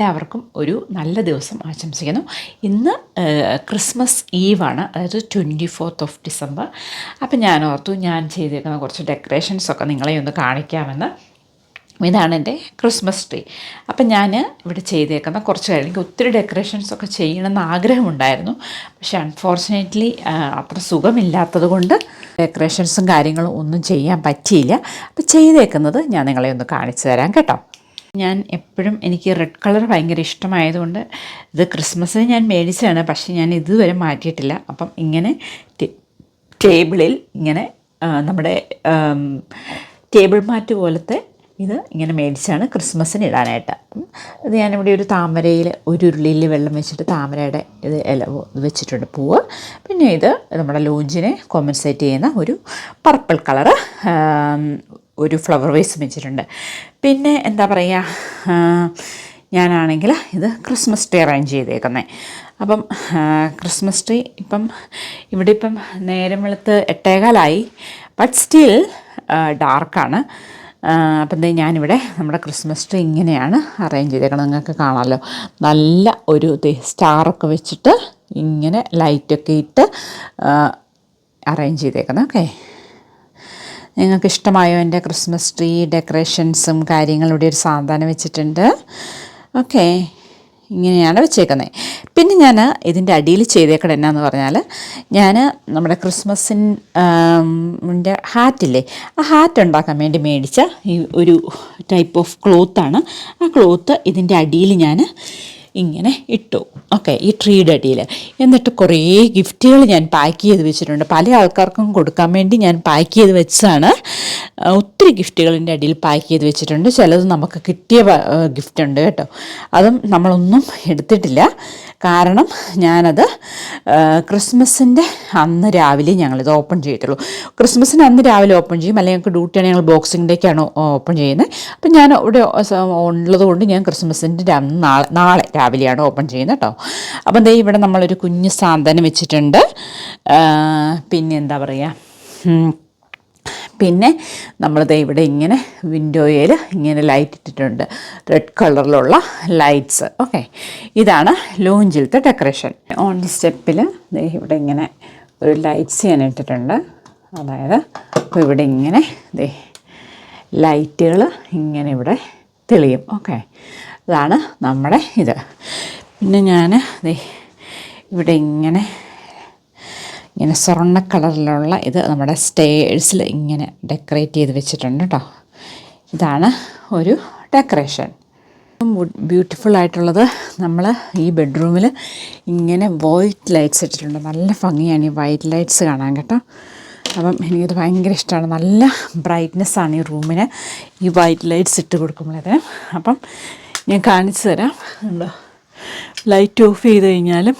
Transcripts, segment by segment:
എല്ലാവർക്കും ഒരു നല്ല ദിവസം ആശംസിക്കുന്നു. ഇന്ന് ക്രിസ്മസ് ഈവാണ് അതായത് ട്വന്റി ഫോർത്ത് ഓഫ് ഡിസംബർ. അപ്പം ഞാൻ ഓർത്തു ഞാൻ ചെയ്തേക്കുന്ന കുറച്ച് ഡെക്കറേഷൻസൊക്കെ നിങ്ങളെ ഒന്ന് കാണിക്കാമെന്ന്. ഇതാണ് എന്റെ ക്രിസ്മസ് ട്രീ. അപ്പം ഞാൻ ഇവിടെ ചെയ്തേക്കുന്ന കുറച്ച് കാര്യം എനിക്ക് ഒത്തിരി ഡെക്കറേഷൻസൊക്കെ ചെയ്യണമെന്ന് ആഗ്രഹമുണ്ടായിരുന്നു. പക്ഷേ അൺഫോർച്ചുനേറ്റ്ലി അത്ര സുഖമില്ലാത്തത് കൊണ്ട് ഡെക്കറേഷൻസും കാര്യങ്ങളും ഒന്നും ചെയ്യാൻ പറ്റിയില്ല. അപ്പം ചെയ്തേക്കുന്നത് ഞാൻ നിങ്ങളെ ഒന്ന് കാണിച്ചു തരാം കേട്ടോ. ഞാൻ എപ്പോഴും എനിക്ക് റെഡ് കളർ ഭയങ്കര ഇഷ്ടമായതുകൊണ്ട് ഇത് ക്രിസ്മസിന് ഞാൻ മേടിച്ചതാണ്. പക്ഷെ ഞാൻ ഇതുവരെ മാറ്റിയിട്ടില്ല. അപ്പം ഇങ്ങനെ ടേബിളിൽ ഇങ്ങനെ നമ്മുടെ ടേബിൾ മാറ്റ് പോലത്തെ ഇത് ഇങ്ങനെ മേടിച്ചാണ് ക്രിസ്മസിന് ഇടാനായിട്ട്. ഇത് ഞാനിവിടെ ഒരു താമരയിൽ ഒരു ഉരുളിയിൽ വെള്ളം വെച്ചിട്ട് താമരയുടെ ഇത് ഇല വെച്ചിട്ടുണ്ട് പൂവ്. പിന്നെ ഇത് നമ്മുടെ ലോഞ്ചിനെ കോമ്പൻസേറ്റ് ചെയ്യുന്ന ഒരു പർപ്പിൾ കളറ് ഒരു ഫ്ലവർ വേസ് വെച്ചിട്ടുണ്ട്. പിന്നെ എന്താ പറയുക ഞാനാണെങ്കിൽ ഇത് ക്രിസ്മസ് ട്രീ അറേഞ്ച് ചെയ്തേക്കുന്നത് അപ്പം ക്രിസ്മസ് ട്രീ ഇപ്പം ഇവിടെ ഇപ്പം നേരം വെളുത്ത് എട്ടേകാലായി. ബട്ട് സ്റ്റിൽ ഡാർക്കാണ് അപ്പം എന്താ ഞാനിവിടെ നമ്മുടെ ക്രിസ്മസ് ട്രീ ഇങ്ങനെയാണ് അറേഞ്ച് ചെയ്തേക്കണം നിങ്ങൾക്ക് കാണാമല്ലോ നല്ല ഒരു സ്റ്റാറൊക്കെ വെച്ചിട്ട് ഇങ്ങനെ ലൈറ്റൊക്കെ ഇട്ട് അറേഞ്ച് ചെയ്തേക്കുന്നത് ഓക്കെ നിങ്ങൾക്ക് ഇഷ്ടമായോ എന്റെ ക്രിസ്മസ് ട്രീ ഡെക്കറേഷൻസും കാര്യങ്ങളും? ഇവിടെ ഒരു സാന്ത്വനം വെച്ചിട്ടുണ്ട്. ഓക്കെ. ഇങ്ങനെയാണ് വെച്ചേക്കുന്നത് പിന്നെ ഞാൻ ഇതിന്റെ അടിയിൽ ചെയ്തേക്കണം എന്നാന്ന് പറഞ്ഞാൽ ഞാൻ നമ്മുടെ ക്രിസ്മസിന്റെ ഹാറ്റില്ലേ ആ ഹാറ്റ് ഉണ്ടാക്കാൻ വേണ്ടി മേടിച്ച ഈ ഒരു ടൈപ്പ് ഓഫ് ക്ലോത്താണ്. ആ ക്ലോത്ത് ഇതിന്റെ അടിയിൽ ഞാൻ ഇങ്ങനെ ഇട്ടു. ഓക്കെ ഈ ട്രീയുടെ അടിയിൽ. എന്നിട്ട് കുറേ ഗിഫ്റ്റുകൾ ഞാൻ പാക്ക് ചെയ്ത് വെച്ചിട്ടുണ്ട്. പല ആൾക്കാർക്കും കൊടുക്കാൻ വേണ്ടി ഞാൻ പാക്ക് ചെയ്ത് വെച്ചതാണ്. ഒത്തിരി ഗിഫ്റ്റുകളിന്റെ അടിയിൽ പാക്ക് ചെയ്ത് വെച്ചിട്ടുണ്ട്. ചിലത് നമുക്ക് കിട്ടിയ ഗിഫ്റ്റ് ഉണ്ട് കേട്ടോ. അതും നമ്മളൊന്നും എടുത്തിട്ടില്ല. കാരണം ഞാനത് ക്രിസ്മസിന്റെ അന്ന് രാവിലെ ഞങ്ങളിത് ഓപ്പൺ ചെയ്തിട്ടുള്ളൂ. ക്രിസ്മസിന് അന്ന് രാവിലെ ഓപ്പൺ ചെയ്യും. അല്ലെങ്കിൽ ഞങ്ങൾക്ക് ഡ്യൂട്ടിയാണ് ഞങ്ങൾ ബോക്സിംഗ് ഡേക്കാണ് ഓപ്പൺ ചെയ്യുന്നത്. അപ്പം ഞാൻ ഇവിടെ ഉള്ളതുകൊണ്ട് ഞാൻ ക്രിസ്മസിന്റെ നാളെ നാളെ രാവിലെയാണ് ഓപ്പൺ ചെയ്യുന്നത് കേട്ടോ. അപ്പം ദേ ഇവിടെ നമ്മളൊരു കുഞ്ഞ് സാന്ത്വനം വെച്ചിട്ടുണ്ട്. പിന്നെ എന്താ പറയുക പിന്നെ നമ്മൾ നമ്മളിത് ഇവിടെ ഇങ്ങനെ വിൻഡോയിൽ ഇങ്ങനെ ലൈറ്റ് ഇട്ടിട്ടുണ്ട്. റെഡ് കളറിലുള്ള ലൈറ്റ്സ് ഓക്കെ ഇതാണ് ലോഞ്ചിലത്തെ ഡെക്കറേഷൻ ഓൺ സ്റ്റെപ്പിൽ ഇവിടെ ഇങ്ങനെ ഒരു ലൈറ്റ്സ് ഞാൻ ഇട്ടിട്ടുണ്ട്. അതായത് അപ്പോൾ ഇവിടെ ഇങ്ങനെ ദേ ലൈറ്റുകൾ ഇങ്ങനെ ഇവിടെ തെളിയും. ഓക്കെ അതാണ് നമ്മുടെ ഇത്. പിന്നെ ഞാൻ ഇവിടെ ഇങ്ങനെ ഇങ്ങനെ സ്വർണ കളറിലുള്ള ഇത് നമ്മുടെ സ്റ്റേഴ്സിൽ ഇങ്ങനെ ഡെക്കറേറ്റ് ചെയ്ത് വെച്ചിട്ടുണ്ട് കേട്ടോ ഇതാണ് ഒരു ഡെക്കറേഷൻ. ബ്യൂട്ടിഫുൾ ആയിട്ടുള്ളത് നമ്മൾ ഈ ബെഡ്റൂമിൽ ഇങ്ങനെ വൈറ്റ് ലൈറ്റ്സ് ഇട്ടിട്ടുണ്ട്. നല്ല ഭംഗിയാണ് ഈ വൈറ്റ് ലൈറ്റ്സ് കാണാൻ കേട്ടോ. അപ്പം എനിക്കത് ഭയങ്കര ഇഷ്ടമാണ് നല്ല ബ്രൈറ്റ്നെസ്സാണ് ഈ റൂമിന് ഈ വൈറ്റ് ലൈറ്റ്സ് ഇട്ട് കൊടുക്കുമ്പോഴത്തേനും. അപ്പം ഞാൻ കാണിച്ചു തരാം. ഉണ്ടോ? ലൈറ്റ് ഓഫ് ചെയ്ത് കഴിഞ്ഞാലും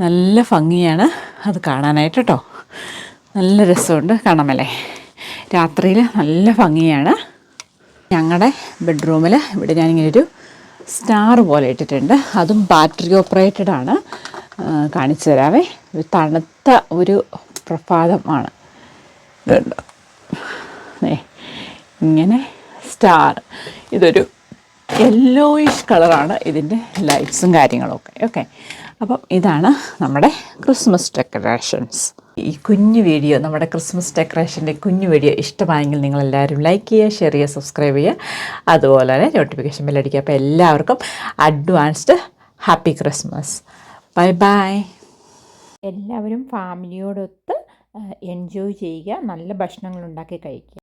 നല്ല ഭംഗിയാണ്. അത് കാണാനായിട്ട് കേട്ടോ നല്ല രസമുണ്ട് കാണാമല്ലേ? രാത്രിയിൽ നല്ല ഭംഗിയാണ്. ഞങ്ങളുടെ ബെഡ്റൂമിൽ ഇവിടെ ഞാനിങ്ങനെ ഒരു സ്റ്റാർ പോലെ ഇട്ടിട്ടുണ്ട്. അതും ബാറ്ററി ഓപ്പറേറ്റഡ് ആണ്. കാണിച്ചു തരാവേ. ഒരു തണുത്ത ഒരു പ്രഭാതമാണ്. ഇതുണ്ട് ഇങ്ങനെ സ്റ്റാർ ഇതൊരു യെല്ലോയിഷ് കളറാണ് ഇതിന്റെ ലൈറ്റ്സും കാര്യങ്ങളൊക്കെ. ഓക്കെ അപ്പം ഇതാണ് നമ്മുടെ ക്രിസ്മസ് ഡെക്കറേഷൻസ് ഈ കുഞ്ഞു വീഡിയോ നമ്മുടെ ക്രിസ്മസ് ഡെക്കറേഷന്റെ കുഞ്ഞു വീഡിയോ ഇഷ്ടമായെങ്കിൽ നിങ്ങളെല്ലാവരും ലൈക്ക് ചെയ്യുക ഷെയർ ചെയ്യുക സബ്സ്ക്രൈബ് ചെയ്യുക. അതുപോലെ തന്നെ നോട്ടിഫിക്കേഷൻ ബെല്ലടിക്കുക അപ്പോൾ എല്ലാവർക്കും advanced happy Christmas bye bye എല്ലാവരും ഫാമിലിയോടൊത്ത് എൻജോയ് ചെയ്യുക. നല്ല ഭക്ഷണങ്ങൾ ഉണ്ടാക്കി കഴിക്കുക.